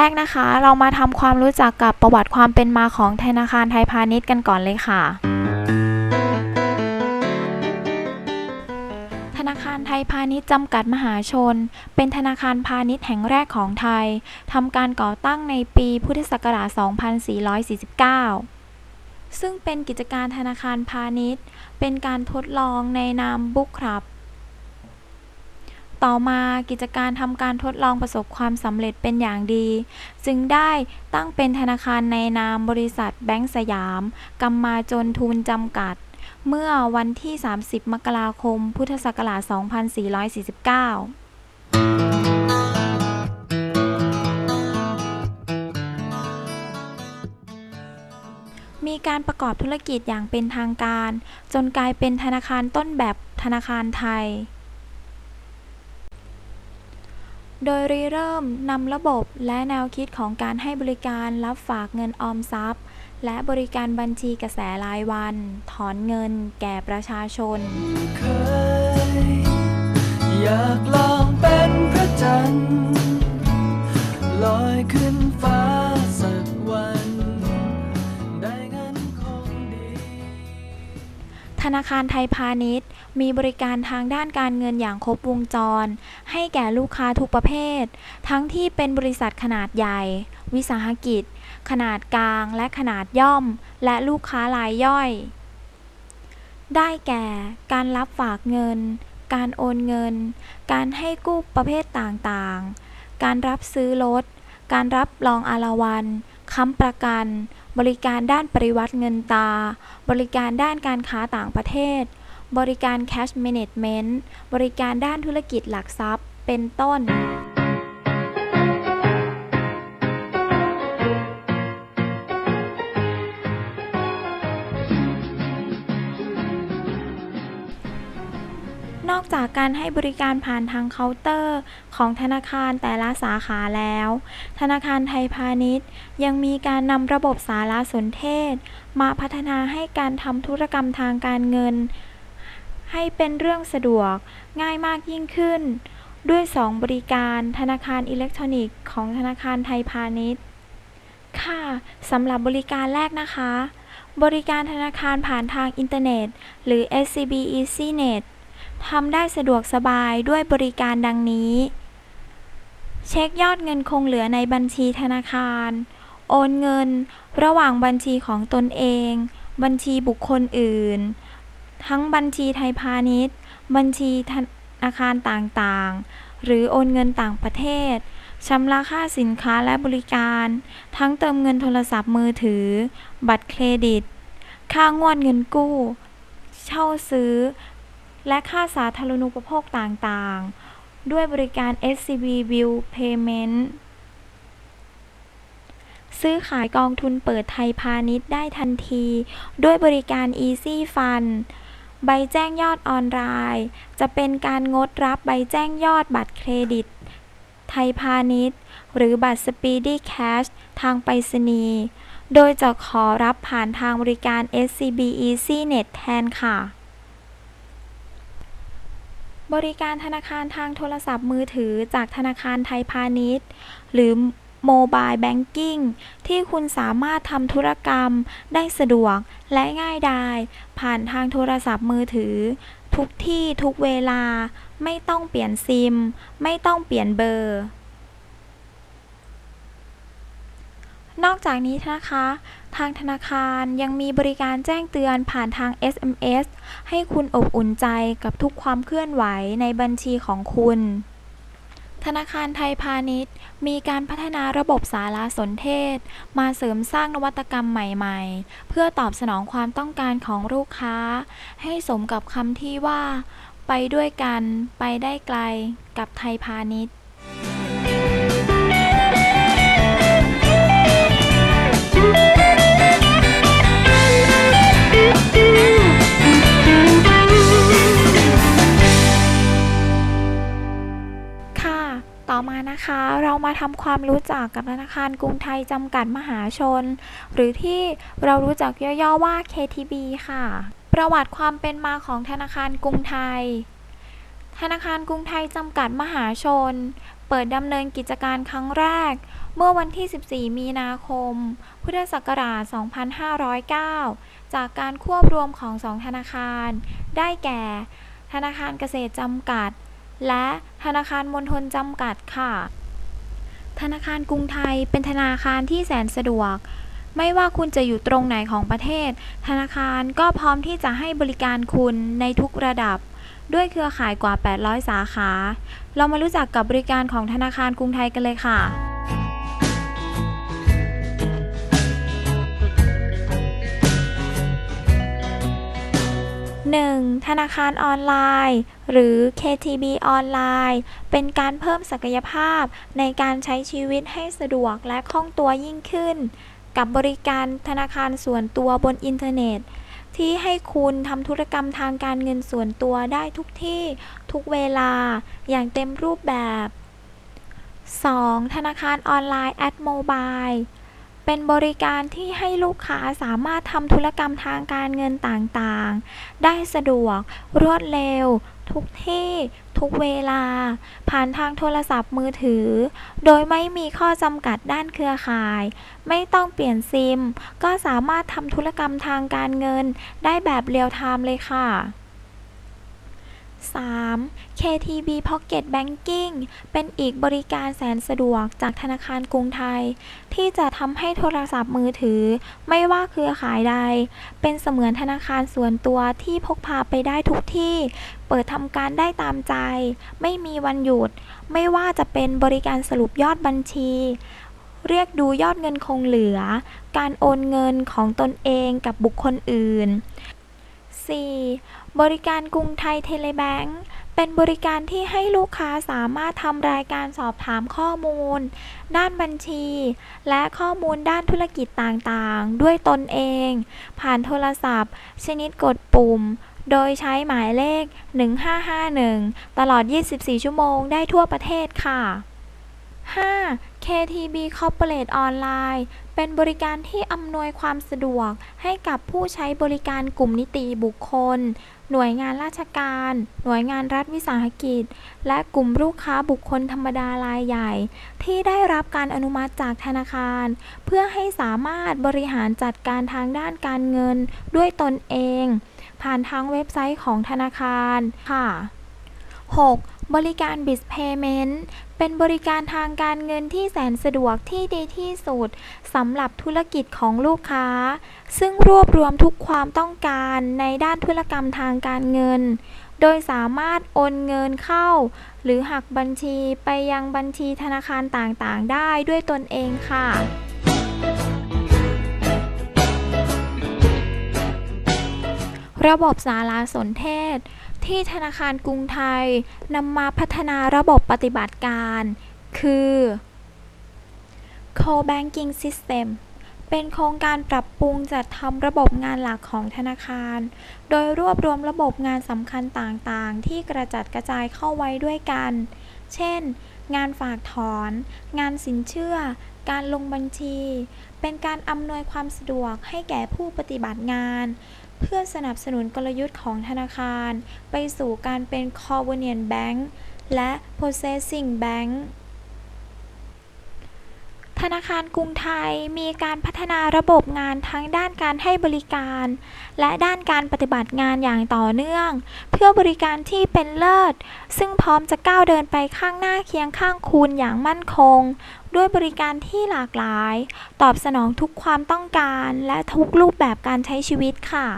แรกนะคะ เรามาทำความรู้จักกับประวัติความเป็นมาของธนาคารไทยพาณิชย์กันก่อนเลยค่ะ ธนาคารไทยพาณิชย์จำกัดมหาชน เป็นธนาคารพาณิชย์แห่งแรกของไทยทำการก่อตั้งในปีพุทธศักราช 2449ซึ่งเป็นกิจการธนาคารพาณิชย์ เป็นการทดลองในนามบุ๊กครับ ต่อมากิจการทำการทดลองประสบความสำเร็จเป็นอย่างดี จึงได้ตั้งเป็นธนาคารในนามบริษัทแบงก์สยามกำมาจนทุนจำกัด เมื่อวันที่ 30 มกราคม พุทธศักราช 2449มีการประกอบธุรกิจอย่างเป็นทางการ จนกลายเป็นธนาคารต้นแบบธนาคารไทย โดยริเริ่มนำระบบและแนวคิดของการให้บริการรับฝากเงินออมทรัพย์ และบริการบัญชีกระแสรายวัน ถอนเงินแก่ประชาชน เคย อยากลองเป็นพระจันทร์ลอยขึ้นฟ้า ธนาคารไทยพาณิชย์ มีบริการทางด้านการเงินอย่างครบวงจร ให้แก่ลูกค้าทุกประเภท ทั้งที่เป็นบริษัทขนาดใหญ่ วิสาหกิจ ขนาดกลางและขนาดย่อม และลูกค้ารายย่อย ได้แก่ การรับฝากเงิน การโอนเงิน การให้กู้ประเภทต่างๆ การรับซื้อรถ การรับรองอารวันค้ำประกันบริการด้านปริวัติเงินตาบริการด้านการค้าต่างประเทศ บริการ Cash Management บริการด้านธุรกิจหลักทรัพย์ เป็นต้น จากการให้บริการผ่านทางเคาน์เตอร์ของธนาคารแต่ละสาขาแล้ว ธนาคารไทยพาณิชย์ ยังมีการนำระบบสารสนเทศ มาพัฒนาให้การทำธุรกรรมทางการเงิน ให้เป็นเรื่องสะดวกง่ายมากยิ่งขึ้น ด้วย 2 บริการธนาคารอิเล็กทรอนิกส์ของธนาคารไทยพาณิชย์ ค่ะสำหรับบริการแรกนะคะบริการธนาคารผ่านทางอินเทอร์เน็ต หรือ SCB EasyNet ทำได้สะดวกสบายด้วยบริการดังนี้ เช็คยอดเงินคงเหลือในบัญชีธนาคาร โอนเงินระหว่างบัญชีของตนเอง บัญชีบุคคลอื่น ทั้งบัญชีไทยพาณิชย์ บัญชีธนาคารต่างๆ หรือโอนเงินต่างประเทศชำระค่าสินค้าและบริการ ทั้งเติมเงินโทรศัพท์มือถือ บัตรเครดิต ค่างวดเงินกู้ เช่าซื้อ และค่าสาธารณูปโภคต่างๆ ด้วยบริการ SCB Bill Payment ซื้อขายกองทุนเปิดไทยพาณิชย์ได้ทันที ด้วยบริการ Easy Fund ใบแจ้งยอดออนไลน์ จะเป็นการงดรับใบแจ้งยอดบัตรเครดิต ไทยพาณิชย์ หรือบัตร Speedy Cash ทางไปรษณีย์ โดยจะขอรับผ่านทางบริการ SCB EasyNet แทนค่ะ บริการธนาคารทางโทรศัพท์มือถือจากธนาคารไทยพาณิชย์ หรือโมบายแบงกิ้งที่คุณสามารถทำธุรกรรมได้สะดวกและง่ายดาย ผ่านทางโทรศัพท์มือถือ ทุกที่ทุกเวลา ไม่ต้องเปลี่ยนซิม ไม่ต้องเปลี่ยนเบอร์ นอกจากนี้นะคะ ทางธนาคารยังมีบริการแจ้งเตือนผ่านทาง SMS ให้คุณอบอุ่นใจกับทุกความเคลื่อนไหวในบัญชีของคุณ ธนาคารไทยพาณิชย์ มีการพัฒนาระบบสารสนเทศ มาเสริมสร้างนวัตกรรมใหม่ๆ เพื่อตอบสนองความต้องการของลูกค้า ให้สมกับคำที่ว่า ไปด้วยกัน ไปได้ไกล กับไทยพาณิชย์ ต่อมานะคะเรามาทำความรู้จักกับธนาคารกรุงไทยจำกัดมหาชน หรือที่เรารู้จักย่อๆว่า KTB ค่ะ ประวัติความเป็นมาของธนาคารกรุงไทย ธนาคารกรุงไทยจำกัดมหาชน เปิดดำเนินกิจการครั้งแรก เมื่อวันที่ 14 มีนาคม พุทธศักราช 2509 จากการควบรวมของสองธนาคาร ได้แก่ ธนาคารเกษตรจำกัด และธนาคารมณฑลจำกัดค่ะ ธนาคารกรุงไทยเป็นธนาคารที่แสนสะดวกไม่ว่าคุณจะอยู่ตรงไหนของประเทศ ธนาคารก็พร้อมที่จะให้บริการคุณในทุกระดับ ด้วยเครือข่ายกว่า 800 สาขา เรามารู้จักกับบริการของธนาคารกรุงไทยกันเลยค่ะ 1. ธนาคารออนไลน์ หรือ KTB ออนไลน์ เป็นการเพิ่มศักยภาพในการใช้ชีวิตให้สะดวกและคล่องตัวยิ่งขึ้น กับบริการธนาคารส่วนตัวบนอินเทอร์เน็ต ที่ให้คุณทำธุรกรรมทางการเงินส่วนตัวได้ทุกที่ทุกเวลาอย่างเต็มรูปแบบ 2. ธนาคารออนไลน์แอดโมบาย เป็นบริการที่ให้ลูกค้าสามารถทำธุรกรรมทางการเงินต่างๆ ได้สะดวก รวดเร็ว ทุกที่ ทุกเวลา ผ่านทางโทรศัพท์มือถือ โดยไม่มีข้อจำกัดด้านเครือข่าย ไม่ต้องเปลี่ยนซิม ก็สามารถทำธุรกรรมทางการเงินได้แบบเรียลไทม์เลยค่ะ 3. KTB Pocket Banking เป็นอีกบริการแสนสะดวกจากธนาคารกรุงไทย ที่จะทำให้โทรศัพท์มือถือ ไม่ว่าเครือข่ายใด เป็นเสมือนธนาคารส่วนตัวที่พกพาไปได้ทุกที่ เปิดทำการได้ตามใจ ไม่มีวันหยุด ไม่ว่าจะเป็นบริการสรุปยอดบัญชี เรียกดูยอดเงินคงเหลือ การโอนเงินของตนเองกับบุคคลอื่น 4. บริการกรุงไทยเทเลแบงค์เป็นบริการที่ให้ลูกค้าสามารถทำรายการสอบถามข้อมูล ด้านบัญชี และข้อมูลด้านธุรกิจต่างๆ ด้วยตนเอง ผ่านโทรศัพท์ ชนิดกดปุ่ม โดยใช้หมายเลข 1551 ตลอด 24 ชั่วโมงได้ทั่วประเทศค่ะ 5. KTB Corporate Online เป็นบริการที่อำนวยความสะดวกให้กับผู้ใช้บริการกลุ่มนิติบุคคล หน่วยงานราชการ หน่วยงานรัฐวิสาหกิจ และกลุ่มลูกค้าบุคคลธรรมดารายใหญ่ ที่ได้รับการอนุมัติจากธนาคาร เพื่อให้สามารถบริหารจัดการทางด้านการเงินด้วยตนเอง ผ่านทางเว็บไซต์ของธนาคารค่ะ 6. บริการ b i z Payment เป็นบริการทางการเงินที่แสนสะดวกที่ดีที่สุดสำหรับธุรกิจของลูกค้า ซึ่งรวบรวมทุกความต้องการในด้านธุรกรรมทางการเงิน โดยสามารถโอนเงินเข้า หรือหักบัญชีไปยังบัญชีธนาคารต่างๆ ได้ด้วยตนเองค่ะระบบสารสนเทศ ที่ธนาคารกรุงไทยนำมาพัฒนาระบบปฏิบัติการ คือ Co-banking System เป็นโครงการปรับปรุงจัดทำระบบงานหลักของธนาคาร โดยรวบรวมระบบงานสำคัญต่างๆ ที่กระจัดกระจายเข้าไว้ด้วยกัน เช่น งานฝากถอน งานสินเชื่อ การลงบัญชี เป็นการอำนวยความสะดวกให้แก่ผู้ปฏิบัติงาน เพื่อสนับสนุนกลยุทธ์ของธนาคาร ไปสู่การเป็น Covenient Bank และ Processing Bank ธนาคารกรุงไทยมีการพัฒนาระบบงานทั้งด้านการให้บริการ และด้านการปฏิบัติงานอย่างต่อเนื่อง เพื่อบริการที่เป็นเลิศ ซึ่งพร้อมจะก้าวเดินไปข้างหน้าเคียงข้างคุณอย่างมั่นคง ด้วยบริการที่หลากหลาย ตอบสนองทุกความต้องการและทุกรูปแบบการใช้ชีวิตค่ะ